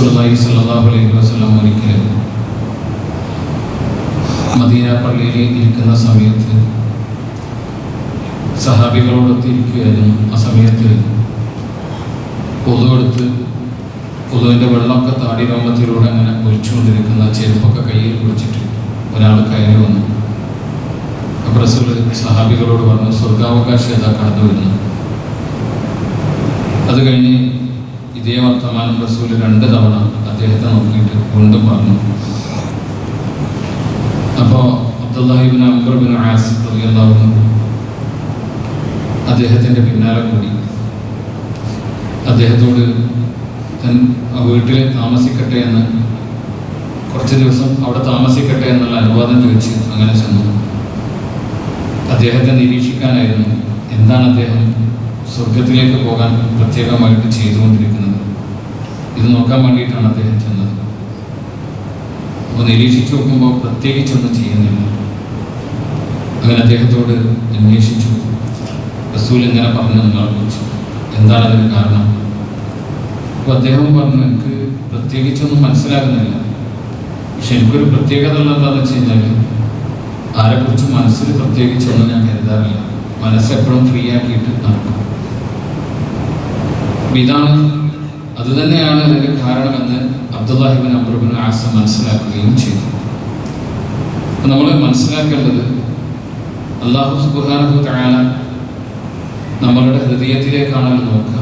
റസൂലുള്ളാഹി സ്വല്ലല്ലാഹു അലൈഹി വസല്ലം ഒരിക്കൽ മദീന പള്ളിയിൽ ഇരിക്കുന്ന സമയത്ത് സഹാബികളോടൊത്ത് ഇരിക്കുകയായിരുന്നു ആ സമയത്ത് പൊതുവെടുത്ത് പൊതുവിന്റെ വെള്ളമൊക്കെ താടി രോമത്തിലൂടെ അങ്ങനെ ഒഴിച്ചുകൊണ്ടിരിക്കുന്ന ചെരുപ്പൊക്കെ കയ്യിൽ പിടിച്ചിട്ട് ഒരാൾ കയറി വന്നു. അപ്പോൾ റസൂൽ സഹാബികളോട് പറഞ്ഞു സ്വർഗാവകാശി അതാ കടന്നു വരുന്നു അത് കഴിഞ്ഞ് ഇതേ വർത്തമാനം റസൂൽ രണ്ട് തവണ അദ്ദേഹത്തെ നോക്കിയിട്ട് വീണ്ടും പറഞ്ഞു. അപ്പോൾ അബ്ദുല്ലാഹിബിൻ അംബർബിൻ ആസിഫ് റളിയല്ലാഹു അൻഹു അദ്ദേഹത്തിന്റെ പിന്നാലെ കൂടി. അദ്ദേഹത്തോട് തൻ വീട്ടിൽ താമസിക്കട്ടെ എന്ന് കുറച്ച് ദിവസം അവിടെ താമസിക്കട്ടെ എന്നുള്ള അനുവാദം ചോദിച്ച് അങ്ങനെ ചെന്നു. അദ്ദേഹത്തെ നിരീക്ഷിക്കാനായിരുന്നു എന്താണ് അദ്ദേഹം സ്വർഗത്തിലേക്ക് പോകാൻ പ്രത്യേകമായിട്ട് ചെയ്തുകൊണ്ടിരിക്കുന്നത്. ഇത് നോക്കാൻ വേണ്ടിയിട്ടാണ് അദ്ദേഹം ചെന്നത്. അപ്പോൾ നിരീക്ഷിച്ചു നോക്കുമ്പോൾ പ്രത്യേകിച്ചൊന്നും ചെയ്യുന്നില്ല. അങ്ങനെ അദ്ദേഹത്തോട് അന്വേഷിച്ചു. റസൂൽ ഇങ്ങനെ പറഞ്ഞു നിങ്ങൾ ചോദിച്ചു എന്താണ് അതിന് കാരണം? അപ്പോൾ അദ്ദേഹം പറഞ്ഞു എനിക്ക് പ്രത്യേകിച്ചൊന്നും മനസ്സിലാകുന്നില്ല. പക്ഷെ എനിക്കൊരു പ്രത്യേകത ഉള്ളതെന്താണെന്ന് വെച്ച് കഴിഞ്ഞാൽ ആരെക്കുറിച്ച് മനസ്സിൽ പ്രത്യേകിച്ചൊന്നും ഞാൻ കരുതാറില്ല. മനസ്സെപ്പോഴും ഫ്രീ ആക്കിയിട്ട് നടക്കും. ഇതാണ് അത് തന്നെയാണ് അതിന്റെ കാരണമെന്ന് അബ്ദുല്ലാഹിബിൻ അബ്രബിൻ ആസ മനസ്സിലാക്കുകയും ചെയ്തു. നമ്മൾ മനസ്സിലാക്കേണ്ടത് അള്ളാഹു സുബുഹാനു താന നമ്മളുടെ ഹൃദയത്തിലേക്കാണല്ലോ നോക്കുക.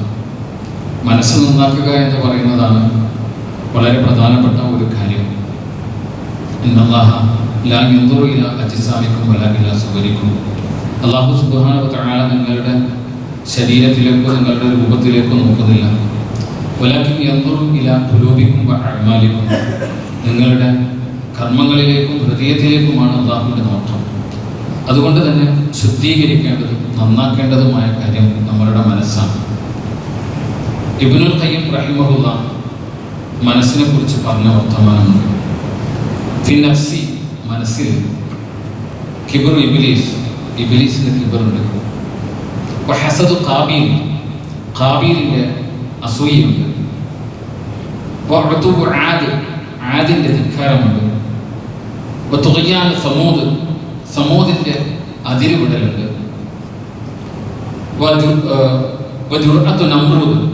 മനസ്സ് നന്നാക്കുക എന്ന് പറയുന്നതാണ് വളരെ പ്രധാനപ്പെട്ട ഒരു കാര്യം. ഇന്നല്ലാഹ ലാ അജ്സാമിക്കും വലാ അള്ളാഹു സുബുഹാനു താന നിങ്ങളുടെ ശരീരത്തിലേക്കോ നിങ്ങളുടെ രൂപത്തിലേക്കോ നോക്കുന്നില്ല. നിങ്ങളുടെ കർമ്മങ്ങളിലേക്കും ഹൃദയത്തിലേക്കുമാണ് അള്ളാഹുവിന്റെ നോട്ടം. അതുകൊണ്ട് തന്നെ ശുദ്ധീകരിക്കേണ്ടതും നന്നാക്കേണ്ടതുമായ കാര്യം നമ്മളുടെ മനസ്സാണ്. ഇബ്നുൽ ഖയ്യിം റഹിമഹുല്ല മനസ്സിനെ കുറിച്ച് പറഞ്ഞ വർത്തമാനമുണ്ട്. ഫിനഫ്സി മനസ്സിൽ കിബർ ഇബിലീസ് ഇബിലീസിന് കിബറുണ്ട്. ഹസദ് കാബീൽ കാബീലിന്റെ അസൂയുണ്ട് ആദ് ആദിന്റെ ധിക്കാരമുണ്ട്. തുകയാൻ സമൂത് സമൂദിന്റെ അതിരുവിടലുണ്ട്. വജുറത്തു നമ്രൂദ്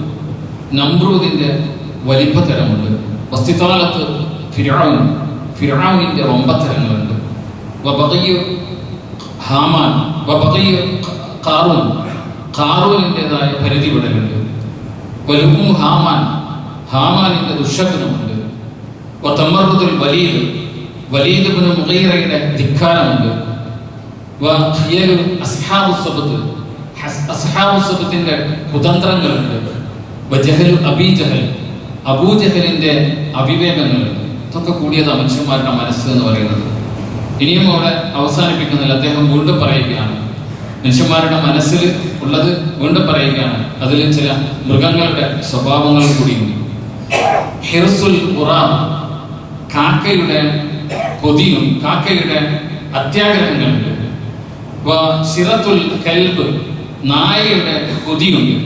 നമ്രൂദിന്റെ വലിപ്പത്തരമുണ്ട് വസ്തിത്താലത്ത് ഫിറാവുൻ ഫിറാവുനിന്റെ ഒമ്പത്തരങ്ങളുണ്ട് വബഗയ്യു ഹാമാൻ വബഗയ്യു കാറൂൻ കാറൂനിന്റെതായ പരിധി വിടലുണ്ട് വലുപ്പും ഹാമാൻ ഹാമാനിന്റെ ദുഷകനമുണ്ട് തമ്മറുദുൽ വലീദ് വലീദ് മുഗീറയുടെ ധിക്കാരമുണ്ട്. അസ്ഹാബു സബത്ത് അസ്ഹാബു സബത്തിന്റെ കുതന്ത്രങ്ങളുണ്ട്. വജഹലു അബീ ജഹൽ അബൂജഹലിന്റെ അവിവേകങ്ങളുണ്ട്. ഇതൊക്കെ കൂടിയത് മനുഷ്യന്മാരുടെ മനസ്സ് എന്ന് പറയുന്നത്. ഇനിയും അവിടെ അവസാനിപ്പിക്കുന്നില്ല. അദ്ദേഹം വീണ്ടും പറയുകയാണ്. മനുഷ്യന്മാരുടെ മനസ്സിൽ ഉള്ളത് വീണ്ടും പറയുകയാണ്. അതിൽ ചില മൃഗങ്ങളുടെ സ്വഭാവങ്ങൾ കൂടിയുണ്ട്. ഹിർസുൽ ഖുറാൻ കാക്കയുടെ കൊതിയും കാക്കയുടെ അത്യാഗ്രഹങ്ങളുണ്ട്. സിറത്തുൽ കൽബ് നായയുടെ കൊതിയുണ്ട്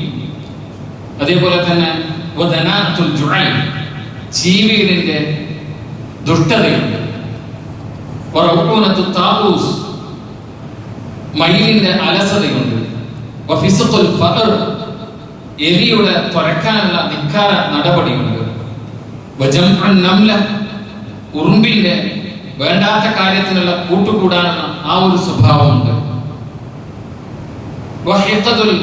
അതേപോലെ തന്നെ ധനാത്തുൽ ജുഅൽ ചീവീടിന്റെ ദുഷ്ടതയുണ്ട്. വറഊനത്തു താബൂസ് മയിലിന്റെ അലസതയുണ്ട്. വഫിസത്തുൽ ഫഅർ എലിയുടെ തുറക്കാനുള്ള നിക്കാര നടപടിയുണ്ട്. ഉറുമ്പിന്റെ വേണ്ടാത്ത കാര്യത്തിനുള്ള കൂട്ടുകൂടാനുള്ള ആ ഒരു സ്വഭാവമുണ്ട്.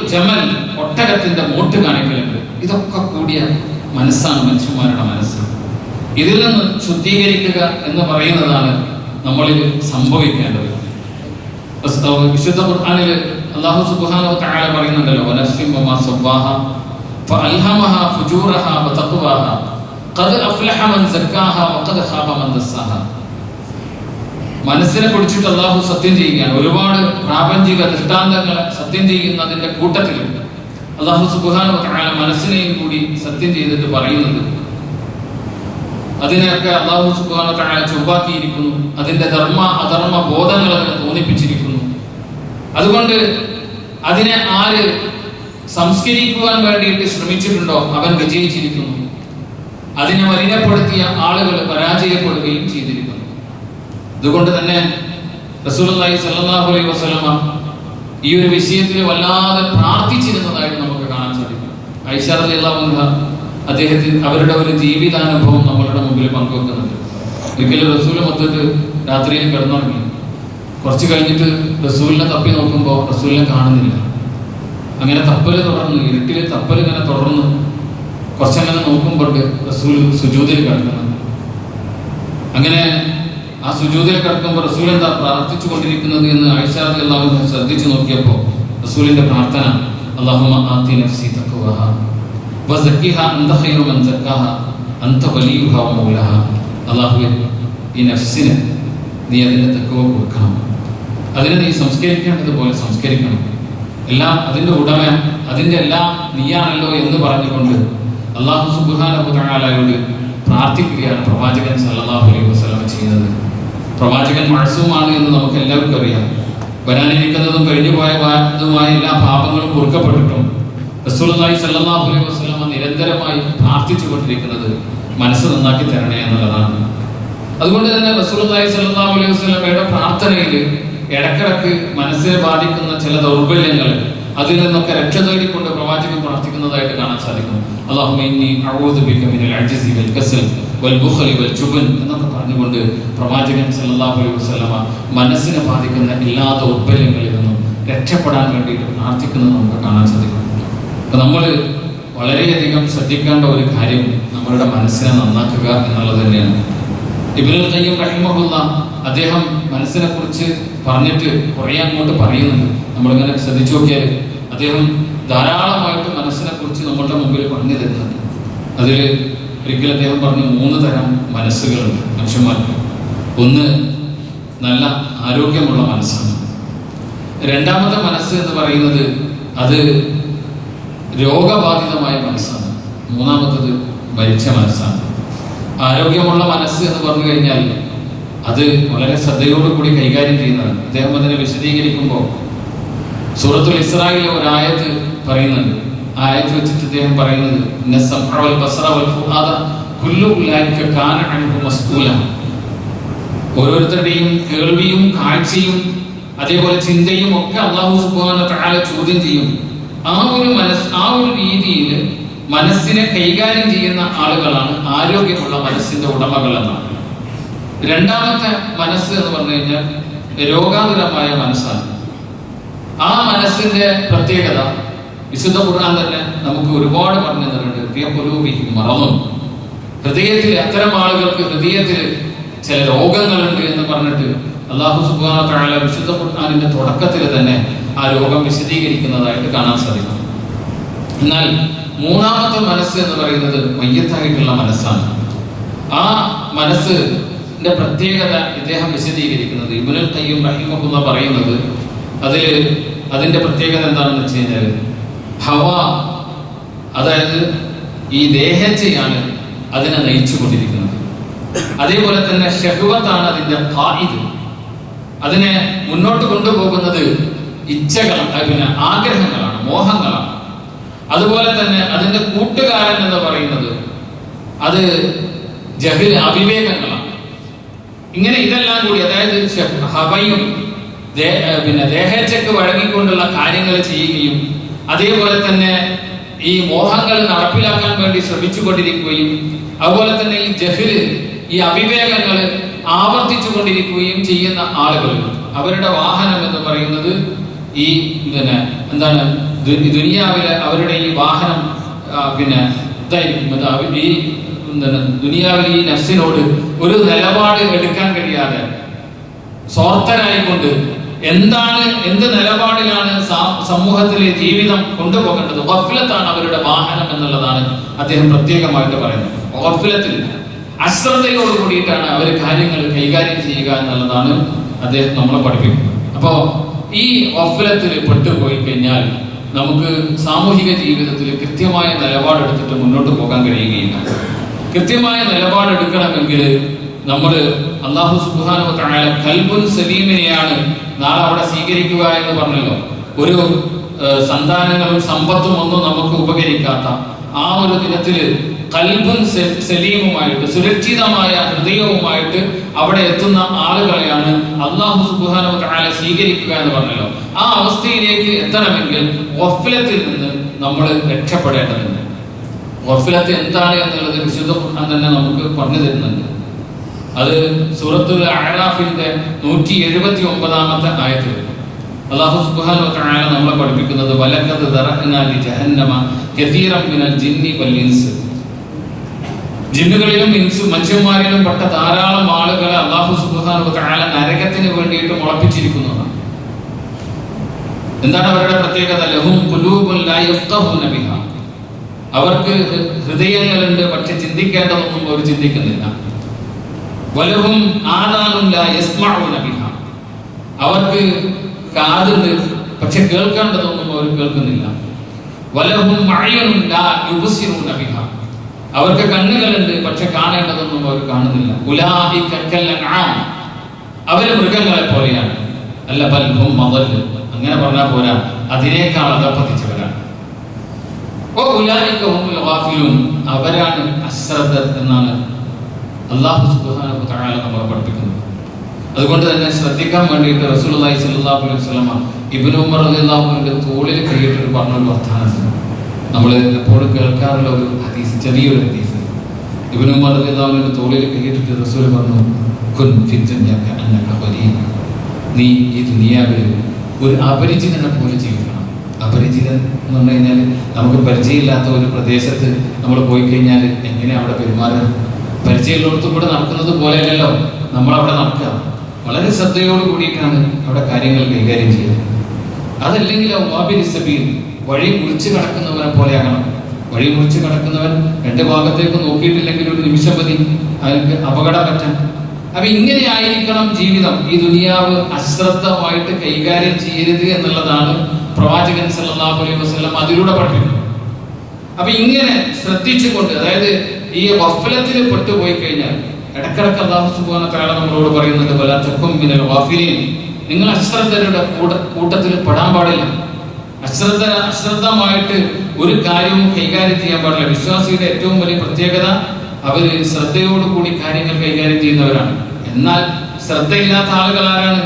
ജമൽ ഒട്ടകത്തിന്റെ മൂട്ട് കാണിക്കലുണ്ട്. ഇതൊക്കെ കൂടിയ മനസ്സാണ് മനുഷ്യന്മാരുടെ മനസ്സ്. ഇതിൽ നിന്ന് ശുദ്ധീകരിക്കുക എന്ന് പറയുന്നതാണ് നമ്മളിൽ സംഭവിക്കേണ്ടത്. വിശുദ്ധ ഖുർആനിൽ സുബ്ഹാനഹു വ തആല പറയുന്നുണ്ടല്ലോ മനസ്സിനെ കുടിച്ചിട്ട് അള്ളാഹു സത്യം ചെയ്യുകയാണ്. ഒരുപാട് പ്രാപഞ്ചിക ദൃഷ്ടാന്തങ്ങൾ സത്യം ചെയ്യുന്നതിന്റെ കൂട്ടത്തിൽ അള്ളാഹു സുബാന തആല മനസ്സിനെയും കൂടി സത്യം ചെയ്തിട്ട് പറയുന്നത് അതിനെയൊക്കെ അള്ളാഹു സുബാന തആല ചൊവ്വാക്കിയിരിക്കുന്നു. അതിന്റെ ധർമ്മ അധർമ്മ ബോധങ്ങൾ അതിനെ തോന്നിപ്പിച്ചിരിക്കുന്നു. അതുകൊണ്ട് അതിനെ ആര് സംസ്കരിക്കുവാൻ വേണ്ടിയിട്ട് ശ്രമിച്ചിട്ടുണ്ടോ? അവൻ വിജയിച്ചിരിക്കുന്നു. അതിനെ മലിനപ്പെടുത്തിയ ആളുകൾ പരാജയപ്പെടുകയും ചെയ്തിരിക്കുന്നു. അതുകൊണ്ട് തന്നെ റസൂലുള്ളാഹി സ്വല്ലല്ലാഹു അലൈഹി വസ്ലമ ഈ ഒരു വിഷയത്തിൽ വല്ലാതെ പ്രാർത്ഥിച്ചിരുന്നതായിട്ട് നമുക്ക് കാണാൻ സാധിക്കും. ഐഷ റളിയല്ലാഹു അൻഹ അദ്ദേഹത്തിന് അവരുടെ ഒരു ജീവിതാനുഭവം നമ്മളുടെ മുമ്പിൽ പങ്കുവെക്കുന്നുണ്ട്. ഒരിക്കലും റസൂൽ മൊത്തത്തിൽ രാത്രിയിൽ കിടന്നുറങ്ങി. കുറച്ച് കഴിഞ്ഞിട്ട് റസൂലിനെ തപ്പി നോക്കുമ്പോൾ റസൂലിനെ കാണുന്നില്ല. അങ്ങനെ തപ്പൽ തുടർന്ന് ഇരുട്ടിൽ തപ്പൽ ഇങ്ങനെ തുടർന്ന്. കുറച്ചങ്ങനെ നോക്കുമ്പോൾ റസൂൽ സുജൂതിൽ കിടക്കുന്നു അങ്ങനെ ആ സുജൂതിൽ കിടക്കുമ്പോൾ റസൂൽ എന്താ പ്രാർത്ഥിച്ചു കൊണ്ടിരിക്കുന്നത് എന്ന് ആയിഷാദി അള്ളാഹു ശ്രദ്ധിച്ചു നോക്കിയപ്പോൾ റസൂലിന്റെ പ്രാർത്ഥന ഖൈറു മൻ മൗലഹ. നീ അതിന്റെ തക്കവ കൊടുക്കണം. അതിനെ നീ സംസ്കരിക്കേണ്ടതുപോലെ സംസ്കരിക്കണം. എല്ലാം അതിന്റെ ഉടമ അതിന്റെ എല്ലാം നീയാണല്ലോ എന്ന് പറഞ്ഞുകൊണ്ട് അള്ളാഹു സുബ്ഹാനഹു തആലയോട് പ്രാർത്ഥിക്കുകയാണ് പ്രവാചകൻ സല്ലാഹു അലൈഹി വസല്ലം ചെയ്യുന്നത്. പ്രവാചകൻ മഴസുമാണ് എന്ന് നമുക്ക് എല്ലാവർക്കും അറിയാം. വരാനിരിക്കുന്നതും കഴിഞ്ഞു പോയതുമായ എല്ലാ പാപങ്ങളും പൊറുക്കപ്പെട്ടിട്ടും റസൂലുള്ളാഹി സല്ലാഹു അലൈഹി വസല്ലം നിരന്തരമായി പ്രാർത്ഥിച്ചു കൊണ്ടിരിക്കുന്നത് മനസ്സ് നന്നാക്കി തരണേ എന്നുള്ളതാണ്. അതുകൊണ്ട് തന്നെ റസൂലുള്ളാഹി സല്ലാഹു അലൈഹി വസ്ലമയുടെ പ്രാർത്ഥനയിൽ ഇടക്കിടക്ക് മനസ്സിനെ ബാധിക്കുന്ന ചില ദൗർബല്യങ്ങൾ അതിൽ നിന്നൊക്കെ രക്ഷ തേടിക്കൊണ്ട് പ്രവാചകൻ പ്രാർത്ഥിക്കുന്നതായിട്ട് കാണാൻ സാധിക്കും. എന്നൊക്കെ പറഞ്ഞുകൊണ്ട് പ്രവാചകൻ അലൈഹി മനസ്സിനെ ബാധിക്കുന്ന എല്ലാ ദൗർബല്യങ്ങളിൽ നിന്നും രക്ഷപ്പെടാൻ വേണ്ടിയിട്ട് പ്രാർത്ഥിക്കുന്നത് നമുക്ക് കാണാൻ സാധിക്കും. അപ്പൊ നമ്മൾ വളരെയധികം ശ്രദ്ധിക്കേണ്ട ഒരു കാര്യം നമ്മളുടെ മനസ്സിനെ നന്നാക്കുക എന്നുള്ളത് തന്നെയാണ്. ഇബ്നുൽ തയ്യം റഹിമഹുല്ല അദ്ദേഹം മനസ്സിനെ കുറിച്ച് പറഞ്ഞിട്ട് കുറേ അങ്ങോട്ട് പറയുന്നുണ്ട്. നമ്മളിങ്ങനെ ശ്രദ്ധിച്ചു നോക്കിയാൽ അദ്ദേഹം ധാരാളമായിട്ട് മനസ്സിനെ കുറിച്ച് നമ്മളുടെ മുമ്പിൽ പറഞ്ഞു തരുന്നുണ്ട്. അതിൽ ഒരിക്കൽ അദ്ദേഹം പറഞ്ഞു മൂന്ന് തരം മനസ്സുകളുണ്ട് മനുഷ്യന്മാർക്ക് ഒന്ന് നല്ല ആരോഗ്യമുള്ള മനസ്സാണ്. രണ്ടാമത്തെ മനസ്സ് എന്ന് പറയുന്നത് അത് രോഗബാധിതമായ മനസ്സാണ്. മൂന്നാമത്തത് മരിച്ച മനസ്സാണ്. ആരോഗ്യമുള്ള മനസ്സ് എന്ന് പറഞ്ഞു കഴിഞ്ഞാൽ അത് വളരെ ശ്രദ്ധയോടുകൂടി കൈകാര്യം ചെയ്യുന്നതാണ്. അദ്ദേഹം അതിനെ വിശദീകരിക്കുമ്പോൾ സൂറത്തുൽ ഇസ്രായിലെ ഒരു ആയത്ത് പറയുന്നുണ്ട്. ആ ആയത്ത് വെച്ചിട്ട് അദ്ദേഹം പറയുന്നത്. ഓരോരുത്തരുടെയും കേൾവിയും കാഴ്ചയും അതേപോലെ ചിന്തയും ഒക്കെ അള്ളാഹു സുബാന ചോദ്യം ചെയ്യും. ആ ഒരു മനസ് ആ ഒരു രീതിയിൽ മനസ്സിനെ കൈകാര്യം ചെയ്യുന്ന ആളുകളാണ് ആരോഗ്യമുള്ള മനസ്സിന്റെ ഉടമകൾ എന്നാണ് രണ്ടാമത്തെ മനസ്സ് എന്ന് പറഞ്ഞു കഴിഞ്ഞാൽ രോഗാതുരമായ മനസ്സാണ്. ആ മനസ്സിന്റെ പ്രത്യേകത വിശുദ്ധ ഖുർആൻ തന്നെ നമുക്ക് ഒരുപാട് പറഞ്ഞു തന്നിട്ടുണ്ട്. മറന്നു ഹൃദയത്തിൽ അത്തരം ആളുകൾക്ക് ഹൃദയത്തിൽ ചില രോഗങ്ങളുണ്ട് എന്ന് പറഞ്ഞിട്ട് അള്ളാഹു സുബാന വിശുദ്ധ ഖുർആാനിന്റെ തുടക്കത്തിൽ തന്നെ ആ രോഗം വിശദീകരിക്കുന്നതായിട്ട് കാണാൻ സാധിക്കും. എന്നാൽ മൂന്നാമത്തെ മനസ്സ് എന്ന് പറയുന്നത് മയ്യത്തായിട്ടുള്ള മനസ്സാണ്. ആ മനസ്സിന്റെ പ്രത്യേകത ഇദ്ദേഹം വിശദീകരിക്കുന്നത്. ഇബുനുൽ തയ്യും റഹിമഹുല്ല പറയുന്നത് അതിൽ അതിന്റെ പ്രത്യേകത എന്താണെന്ന് വെച്ച് കഴിഞ്ഞാൽ ഹവ അതായത് ഈ ദേഹച്ചയാണ് അതിനെ നയിച്ചു കൊണ്ടിരിക്കുന്നത് അതേപോലെ തന്നെ ഷഹുവത്താണ് അതിന്റെ കായിത് അതിനെ മുന്നോട്ട് കൊണ്ടുപോകുന്നത് ഇച്ഛകൾ പിന്നെ ആഗ്രഹങ്ങളാണ് മോഹങ്ങളാണ്. അതുപോലെ തന്നെ അതിന്റെ കൂട്ടുകാരൻ എന്ന് പറയുന്നത് അത് ജഹിൽ അവിവേകങ്ങളാണ്. ഇങ്ങനെ ഇതെല്ലാം കൂടി അതായത് ഹവയും പിന്നെ ദേഹേച്ഛക്ക് വഴങ്ങിക്കൊണ്ടുള്ള കാര്യങ്ങൾ ചെയ്യുകയും അതേപോലെ തന്നെ ഈ മോഹങ്ങൾ നടപ്പിലാക്കാൻ വേണ്ടി ശ്രമിച്ചു കൊണ്ടിരിക്കുകയും അതുപോലെ തന്നെ ഈ ജഹിൽ ഈ അവിവേകങ്ങൾ ആവർത്തിച്ചു കൊണ്ടിരിക്കുകയും ചെയ്യുന്ന ആളുകൾ. അവരുടെ വാഹനം എന്ന് പറയുന്നത് ഈ പിന്നെ എന്താണ് ദുനിയാവിലെ അവരുടെ ഈ വാഹനം പിന്നെ ഇതായിരിക്കും. അത് ഈ ദുനിയാവിൽ ഈ നഫ്സിനോട് ഒരു നിലപാട് എടുക്കാൻ കഴിയാതെ സ്വാർത്ഥരായിക്കൊണ്ട് എന്താണ് എന്ത് നിലപാടിലാണ് സമൂഹത്തിലെ ജീവിതം കൊണ്ടുപോകേണ്ടത്? വഫ്ലത്താണ് അവരുടെ വാഹനം എന്നുള്ളതാണ് അദ്ദേഹം പ്രത്യേകമായിട്ട് പറയുന്നത്. വഫ്ലത്തിൽ അശ്രദ്ധയോട് കൂടിയിട്ടാണ് അവർ കാര്യങ്ങൾ കൈകാര്യം ചെയ്യുക എന്നുള്ളതാണ് അദ്ദേഹം നമ്മളെ പഠിപ്പിക്കുന്നത്. അപ്പോ ഈ വഫ്ലത്തിൽ പെട്ടുപോയി കഴിഞ്ഞാൽ നമുക്ക് സാമൂഹിക ജീവിതത്തിൽ കൃത്യമായ നിലപാടെടുത്തിട്ട് മുന്നോട്ട് പോകാൻ കഴിയുകയില്ല. കൃത്യമായ നിലപാടെടുക്കണമെങ്കിൽ നമ്മൾ അള്ളാഹു സുബാനു താഴെ കൽബുൻ സലീമിനെയാണ് നാളെ അവിടെ സ്വീകരിക്കുക എന്ന് പറഞ്ഞല്ലോ. ഒരു സന്താനങ്ങളും സമ്പത്തും ഒന്നും നമുക്ക് ഉപകരിക്കാത്ത ആ ഒരു ദിനത്തിൽ കൽബും സലീമുമായിട്ട് സുരക്ഷിതമായ ഹൃദയവുമായിട്ട് അവിടെ എത്തുന്ന ആളുകളെയാണ് അള്ളാഹു സുബാന താല സ്വീകരിക്കുക എന്ന് പറഞ്ഞല്ലോ. ആ അവസ്ഥയിലേക്ക് എത്തണമെങ്കിൽ വഫലത്തിൽ നിന്ന് നമ്മൾ രക്ഷപ്പെടേണ്ടതുണ്ട്. വഫലത്ത് എന്താണ് എന്നുള്ളത് വിശുദ്ധ ഖുർആൻ തന്നെ നമുക്ക് പറഞ്ഞു തരുന്നുണ്ട്. അത് സൂറത്തുൽ അഹ്റാഫിന്റെ നൂറ്റി എഴുപത്തി ഒമ്പതാമത്തെ ആയത്തിൽ വ തആല നമ്മളെ പഠിപ്പിക്കുന്നത് വലക്കത് ജിന്നി വൽ ഇൻസ്. ജിന്നുകളിലും ഇൻസ് മനുഷ്യന്മാരിലും പെട്ട ധാരാളം ആളുകളെ സുബ്ഹാനഹു വ തആല നരകത്തിന് വേണ്ടിയിട്ട് മുളപ്പിച്ചിരിക്കുന്നതാണ് എന്താണ് അവരുടെ പ്രത്യേകത? ലഹും അവർക്ക് ഹൃദയങ്ങളുണ്ട് പക്ഷെ ചിന്തിക്കേണ്ടതൊന്നും അവർ ചിന്തിക്കുന്നില്ല. വലഹും ആദാനും ബിഹാ. അവർക്ക് കാതുണ്ട് പക്ഷെ കേൾക്കേണ്ടതൊന്നും അവർ കേൾക്കുന്നില്ല. വലഹും യുബ്സിറൂന ബിഹാ. അവർക്ക് കണ്ണുകളുണ്ട് പക്ഷെ കാണേണ്ടതൊന്നും അവർ കാണുന്നില്ല. ഉലാഹി അവർ മൃഗങ്ങളെ പോലെയാണ്. അല്ല ബൽ ഹും മദല്ല് അങ്ങനെ പറഞ്ഞാൽ പോരാ. അതിനേക്കാൾ അകപ്പത്തിച്ചവരാണ് അവരാണ് അശ്രദ്ധ എന്നാണ് അള്ളാഹു തആല നമ്മളെ പഠിപ്പിക്കുന്നത്. അതുകൊണ്ട് തന്നെ ശ്രദ്ധിക്കാൻ വേണ്ടിയിട്ട് റസൂലുള്ളാഹി സ്വല്ലല്ലാഹു അലൈഹി വസല്ലമ ഇബ്നു ഉമർ അൻഹുവിന്റെ തോളിൽ കൈയിട്ട് പറഞ്ഞൊരു വർത്താനം നമ്മൾ എപ്പോഴും കേൾക്കാറുള്ള ഒരു ഹദീസ് ചെറിയൊരു ഹദീസ്. ഇബ്നു ഉമർ അൻഹുവിന്റെ തോളിൽ കൈയിട്ടിട്ട് റസൂൽ പറഞ്ഞു കുൻ നീ ഈ ദുനിയാവിൽ ഒരു അപരിചിതനെ പോലെ ജീവിക്കണം. അപരിചിതൻ എന്ന് പറഞ്ഞു കഴിഞ്ഞാൽ നമുക്ക് പരിചയമില്ലാത്ത ഒരു പ്രദേശത്ത് നമ്മൾ പോയി കഴിഞ്ഞാൽ എങ്ങനെ അവിടെ പെരുമാറുക? പരിചയമുള്ളവർക്കും കൂടെ നടക്കുന്നത് പോലെയല്ലല്ലോ നമ്മൾ അവിടെ നടക്കുക. വളരെ ശ്രദ്ധയോട് കൂടിയിട്ടാണ് അവിടെ കാര്യങ്ങൾ കൈകാര്യം ചെയ്യുന്നത് അതല്ലെങ്കിൽ ആ വാബിൽ സബീൽ വഴി മുറിച്ച് കടക്കുന്നവനെ പോലെയാകണം വഴി മുറിച്ച് കടക്കുന്നവൻ രണ്ട് ഭാഗത്തേക്ക് നോക്കിയിട്ടില്ലെങ്കിൽ ഒരു നിമിഷം മതി. അയാൾക്ക് അപകടം പറ്റാം അപ്പൊ ഇങ്ങനെ ആയിരിക്കണം ജീവിതം. ഈ ദുനിയാവ് അശ്രദ്ധമായിട്ട് കൈകാര്യം ചെയ്യരുത് എന്നുള്ളതാണ് പ്രവാചകൻ സല്ലാഹു അലൈഹി വസ്ലം അതിലൂടെ പഠിപ്പിക്കുന്നത്. അപ്പൊ ഇങ്ങനെ ശ്രദ്ധിച്ചുകൊണ്ട് അതായത് ഈ വഫലത്തിൽ പെട്ടുപോയി കഴിഞ്ഞാൽ ഇടക്കിടക്ക് അള്ളാഹു സുബാന നമ്മളോട് പറയുന്നുണ്ട് വല തക്കും മിനൽ ഗാഫിലീൻ. നിങ്ങൾ അശ്രദ്ധരുടെ കൂട- കൂട്ടത്തിൽ പെടാൻ പാടില്ല. അശ്രദ്ധ അശ്രദ്ധമായിട്ട് ഒരു കാര്യവും കൈകാര്യം ചെയ്യാൻ പാടില്ല. വിശ്വാസിയുടെ ഏറ്റവും വലിയ പ്രത്യേകത അവർ ശ്രദ്ധയോടുകൂടി കാര്യങ്ങൾ കൈകാര്യം ചെയ്യുന്നവരാണ്. എന്നാൽ ശ്രദ്ധയില്ലാത്ത ആളുകൾ ആരാണ്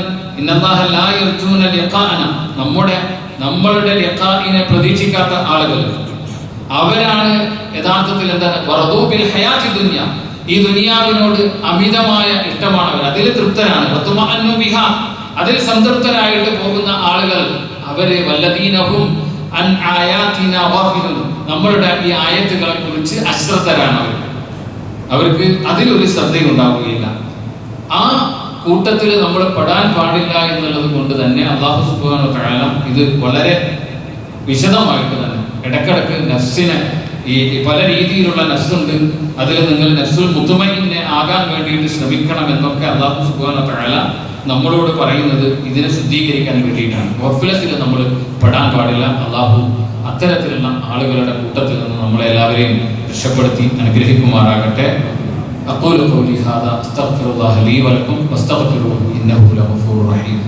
നമ്മുടെ നമ്മളുടെ ലഖാഇനെ പ്രതീക്ഷിക്കാത്ത ആളുകൾ. അവരാണ് യഥാർത്ഥത്തിൽ എന്താണ്? വറദൂബിൽ ഹയാത്തി ദുനിയ. ഈ ദുനിയാവിനോട് അമിതമായ ഇഷ്ടമാണ് അവർ അതിൽ തൃപ്തരാണ്. അതിൽ സംതൃപ്തരായിട്ട് പോകുന്ന ആളുകൾ അവർ വല്ലതീനവും നമ്മളുടെ ഈ ആയത്തുകളെ കുറിച്ച് അശ്രദ്ധരാണ് അവർ. അവർക്ക് അതിലൊരു ശ്രദ്ധയുണ്ടാവുകയില്ല. ആ കൂട്ടത്തിൽ നമ്മൾ പെടാൻ പാടില്ല എന്നുള്ളത് കൊണ്ട് തന്നെ അള്ളാഹു സുബാന തആല ഇത് വളരെ വിശദമായിട്ട് തന്നെ ഇടക്കിടക്ക് നഫ്സിനെ ഈ പല രീതിയിലുള്ള നഫ്സുണ്ട്. അതിൽ നിങ്ങൾ നഫ്സുൽ മുത്തുമയിനെ ആകാൻ വേണ്ടിയിട്ട് ശ്രമിക്കണം എന്നൊക്കെ അള്ളാഹു സുബാന തആല നമ്മളോട് പറയുന്നത് ഇതിനെ ശുദ്ധീകരിക്കാൻ വേണ്ടിയിട്ടാണ്. വഫ്ലത്തിൽ നമ്മൾ പെടാൻ പാടില്ല. അള്ളാഹു അത്തരത്തിലുള്ള ആളുകളുടെ കൂട്ടത്തിൽ നിന്ന് നമ്മളെല്ലാവരെയും രക്ഷപ്പെടുത്തി അനുഗ്രഹിക്കുമാറാകട്ടെ. أقول قولي هذا أستغفر الله لي ولكم واستغفروه إنه لغفور رحيم